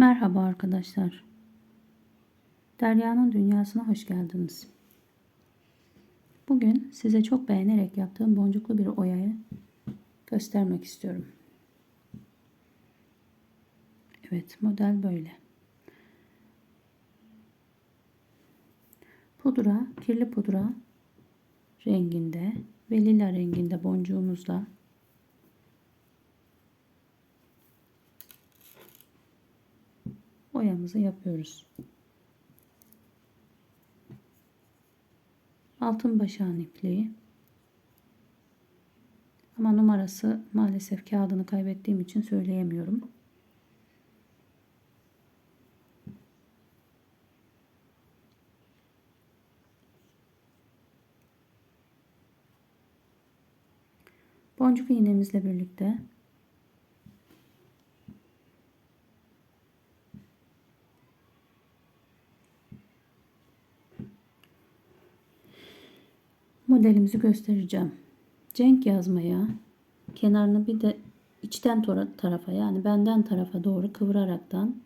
Merhaba arkadaşlar. Derya'nın dünyasına hoş geldiniz. Bugün size çok beğenerek yaptığım boncuklu bir oyayı göstermek istiyorum. Evet, model böyle. Pudra, kirli pudra renginde ve lila renginde boncuğumuzla oyamızı yapıyoruz. Altın başağın ipliği. Ama numarası maalesef kağıdını kaybettiğim için söyleyemiyorum. Boncuk iğnemizle birlikte modelimizi göstereceğim. Cenk yazmaya kenarını bir de içten tarafa yani benden tarafa doğru kıvıraraktan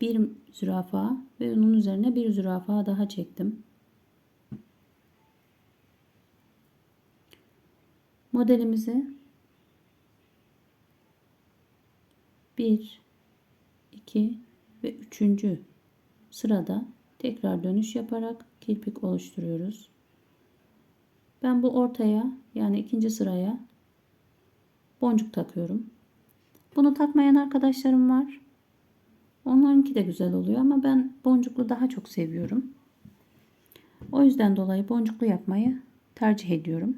bir zürafa ve onun üzerine bir zürafa daha çektim. Modelimizi 1 2 ve 3. sırada tekrar dönüş yaparak kirpik oluşturuyoruz. Ben bu ortaya yani ikinci sıraya boncuk takıyorum. Bunu takmayan arkadaşlarım var. Onlarınki de güzel oluyor ama ben boncuklu daha çok seviyorum. O yüzden dolayı boncuklu yapmayı tercih ediyorum.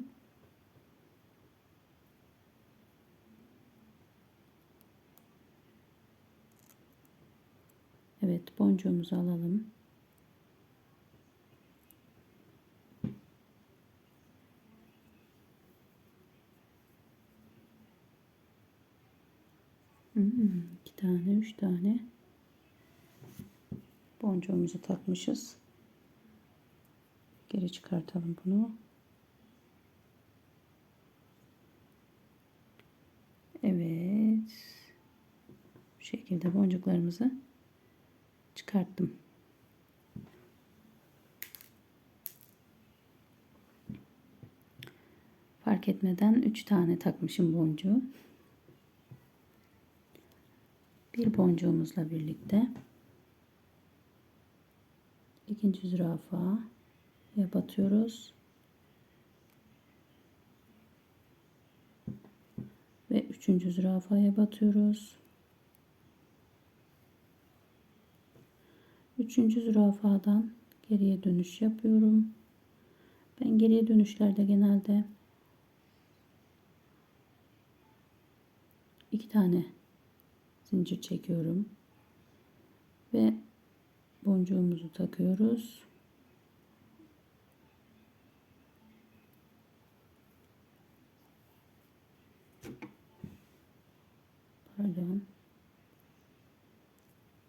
Evet boncuğumuzu alalım. Hmm, tane, üç tane boncuğumuzu takmışız. Geri çıkartalım bunu. Evet. Bu şekilde boncuklarımızı çıkarttım. Fark etmeden 3 tane takmışım boncuğu. Bir boncuğumuzla birlikte ikinci zürafaya batıyoruz. Ve üçüncü zürafaya batıyoruz. Üçüncü zürafadan geriye dönüş yapıyorum. Ben geriye dönüşlerde genelde iki tane zincir çekiyorum ve boncuğumuzu takıyoruz. Pardon.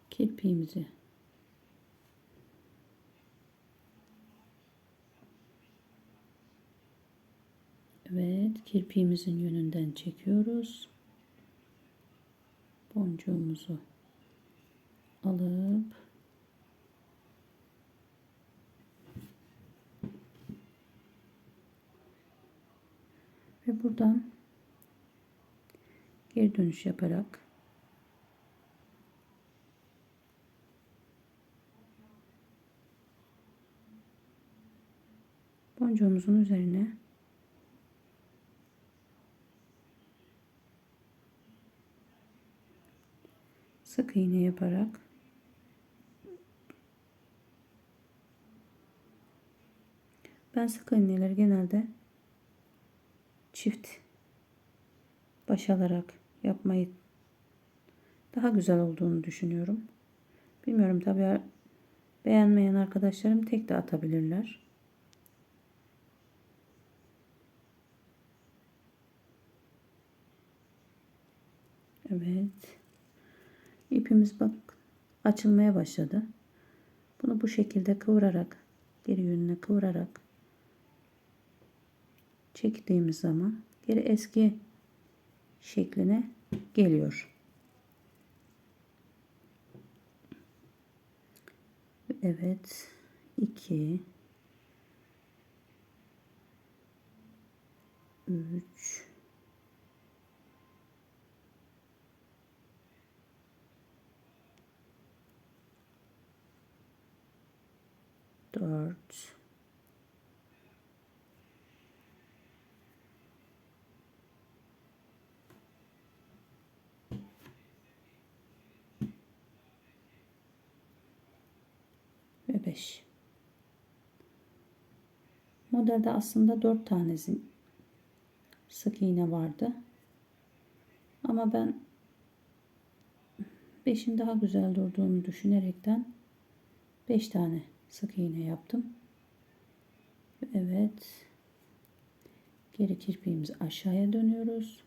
Kirpiğimizi Evet, kirpiğimizin yönünden çekiyoruz boncuğumuzu alıp ve buradan geri dönüş yaparak boncuğumuzun üzerine sık iğne yaparak ben sık iğneleri genelde çift baş alarak yapmayı daha güzel olduğunu düşünüyorum. Bilmiyorum tabi beğenmeyen arkadaşlarım tek de atabilirler. Evet ipimiz bak açılmaya başladı. Bunu bu şekilde kıvırarak geri yönüne kıvırarak çektiğimiz zaman geri eski şekline geliyor. Evet. 2 3 4 ve 5. Modelde aslında 4 tanesi sık iğne vardı. Ama ben 5'in daha güzel durduğunu düşünerekten 5 tane sık iğne yaptım. Evet. Geri kirpiğimizi aşağıya dönüyoruz.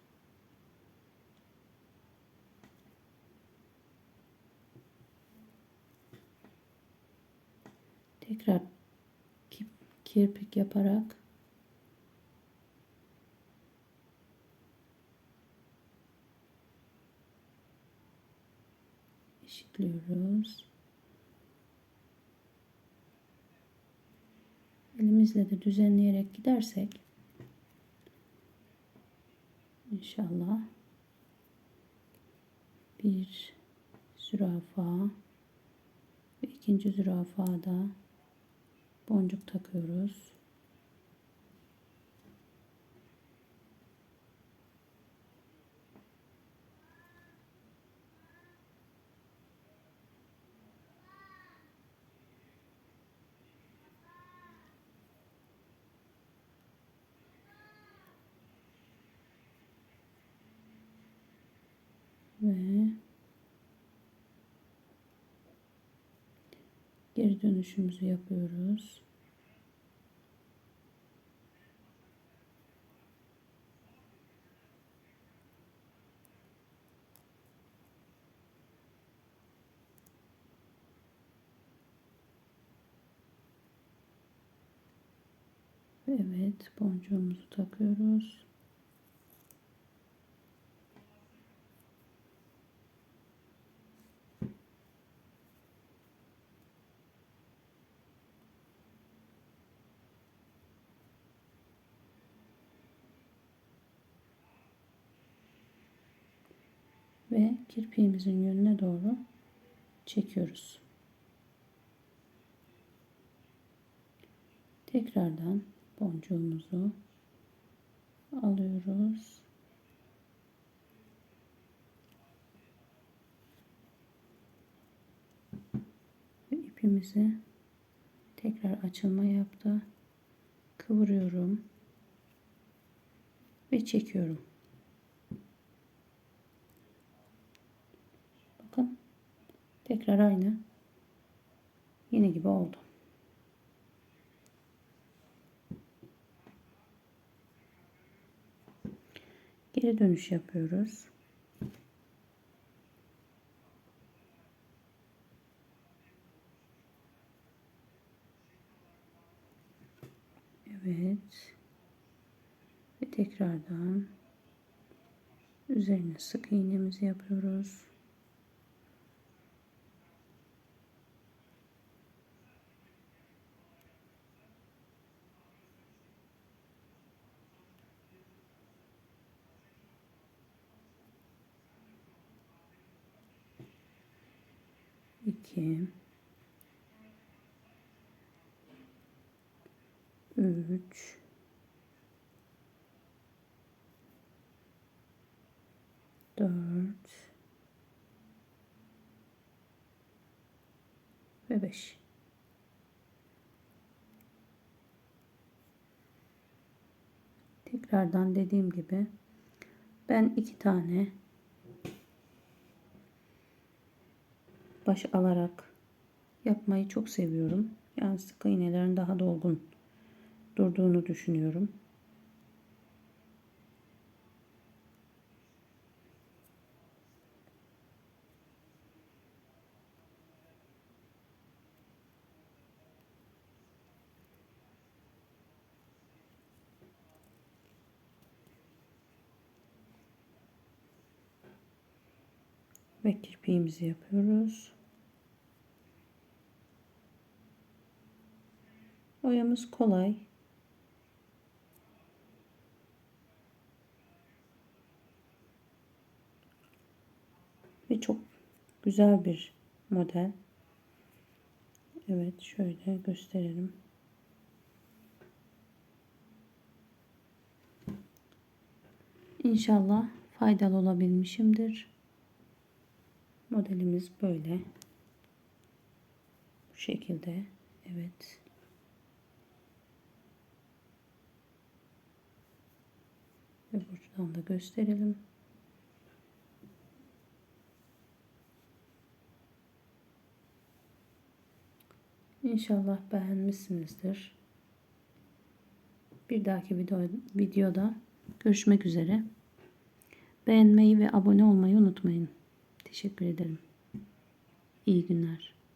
Tekrar kirpik yaparak eşitliyoruz. Elimizle de düzenleyerek gidersek inşallah bir zürafa ve ikinci zürafada boncuk takıyoruz. Ve geri dönüşümüzü yapıyoruz. Evet, boncuğumuzu takıyoruz. Ve kirpiğimizin yönüne doğru çekiyoruz. Tekrardan boncuğumuzu alıyoruz. Ve ipimizi tekrar açılma yaptı. Kıvırıyorum ve çekiyorum. Tekrar aynı yeni gibi oldu. Geri dönüş yapıyoruz. Evet. Ve tekrardan üzerine sık iğnemizi yapıyoruz. İki, üç, dört. Ve beş. Tekrardan dediğim gibi ben iki tane baş alarak yapmayı çok seviyorum. Yani sık iğnelerin daha dolgun durduğunu düşünüyorum. ve kirpiğimizi yapıyoruz. Oyamız kolay. Ve çok güzel bir model. Evet şöyle gösterelim. İnşallah faydalı olabilmişimdir. Modelimiz böyle. Bu şekilde. Evet. Ve buradan da gösterelim. İnşallah beğenmişsinizdir. Bir dahaki video, videoda görüşmek üzere. Beğenmeyi ve abone olmayı unutmayın. Teşekkür ederim. İyi günler.